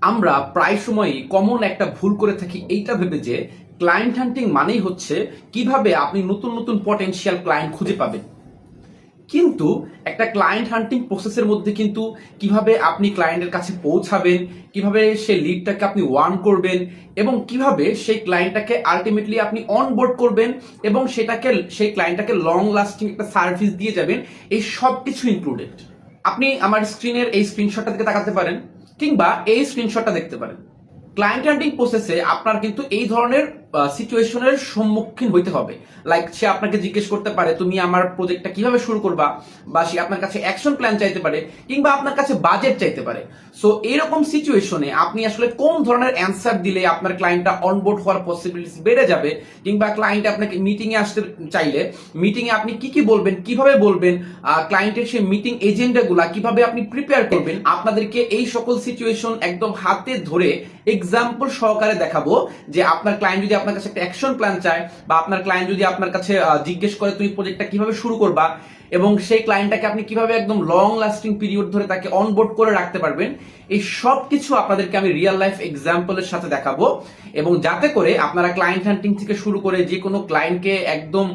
আমরা প্রায় সময়ই কমন একটা ভুল করে থাকি এইটা ভেবে যে ক্লায়েন্ট হান্টিং মানেই হচ্ছে কীভাবে আপনি নতুন নতুন পটেনশিয়াল ক্লায়েন্ট খুঁজে পাবেন। কিন্তু একটা ক্লায়েন্ট হান্টিং প্রসেসের মধ্যে কিন্তু কীভাবে আপনি ক্লায়েন্টের কাছে পৌঁছাবেন, কীভাবে সেই লিডটাকে আপনি ওয়ার্ন করবেন এবং কীভাবে সেই ক্লায়েন্টটাকে আলটিমেটলি আপনি অনবোর্ড করবেন এবং সেটাকে, সেই ক্লায়েন্টটাকে লং লাস্টিং একটা সার্ভিস দিয়ে যাবেন, এই সব কিছু ইনক্লুডেড আপনি আমার স্ক্রিনের এই স্ক্রিনশটটা দিকে তাকাতে পারেন। কিংবা এই স্ক্রিনশটটা দেখতে পারেন। ক্লায়েন্ট হান্টিং প্রসেসে আপনার কিন্তু এই ধরনের সিচুয়েশনের সম্মুখীন হইতে হবে। লাইক সে আপনাকে জিজ্ঞেস করতে পারে, তুমি আমার প্রজেক্টটা কীভাবে শুরু করবা? বা সে আপনার কাছে অ্যাকশন প্ল্যান চাইতে পারে, কিংবা আপনার কাছে বাজেট চাইতে পারে। সো এরকম সিচুয়েশনে আপনি আসলে কোন ধরনের অ্যান্সার দিলে আপনার ক্লায়েন্টটা অনবোর্ড হওয়ার পসিবিলিটি বেড়ে যাবে, কিংবা ক্লায়েন্ট আপনাকে মিটিং এ আসতে চাইলে মিটিং এ আপনি কি কি বলবেন, কীভাবে বলবেন ক্লায়েন্টের সেই মিটিং এজেন্ডাগুলা কীভাবে আপনি প্রিপেয়ার করবেন, আপনাদেরকে এই সকল সিচুয়েশন একদম হাতে ধরে এক্সাম্পল সহকারে দেখাবো যে আপনার ক্লায়েন্ট যদি আপনার কাছে একটা অ্যাকশন প্ল্যান চায় বা আপনার ক্লায়েন্ট যদি আপনার কাছে জিজ্ঞেস করে তুমি প্রজেক্টটা কীভাবে শুরু করবা? এবং সেই ক্লায়েন্টটাকে আপনি কীভাবে একদম লং লাস্টিং পিরিয়ড ধরে তাকে অনবোর্ড করে রাখতে পারবেন, এই সব কিছু আপনাদেরকে আমি রিয়েল লাইফ এক্সাম্পলের সাথে দেখাবো। এবং যাতে করে আপনারা ক্লায়েন্ট হান্টিং থেকে শুরু করে যে কোনো ক্লায়েন্টকে একদম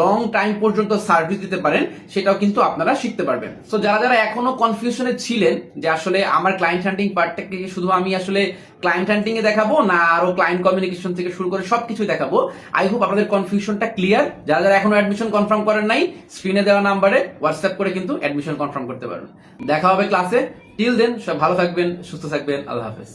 লং টাইম পর্যন্ত সার্ভিস দিতে পারেন, সেটাও কিন্তু আপনারা শিখতে পারবেন। তো যারা যারা এখনও কনফিউশনে ছিলেন যে আসলে আমার ক্লায়েন্ট হান্টিং পার্টটাকে শুধু আমি আসলে ক্লায়েন্ট হান্টিং এ দেখাবো, না আরও ক্লায়েন্ট কমিউনিকেশন থেকে শুরু করে সবকিছু দেখাবো আই হোপ আপনাদের কনফিউশনটা ক্লিয়ার যারা যারা এখনও অ্যাডমিশন কনফার্ম করেন নাই স্ক্রিনে দেওয়া নাম্বারে হোয়াটসঅ্যাপ করে কিন্তু অ্যাডমিশন কনফার্ম করতে পারবেন। দেখা হবে ক্লাসে টিল দেন সব ভালো থাকবেন, সুস্থ থাকবেন, আল্লাহ হাফেজ।